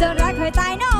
จะรักเคยตายนอ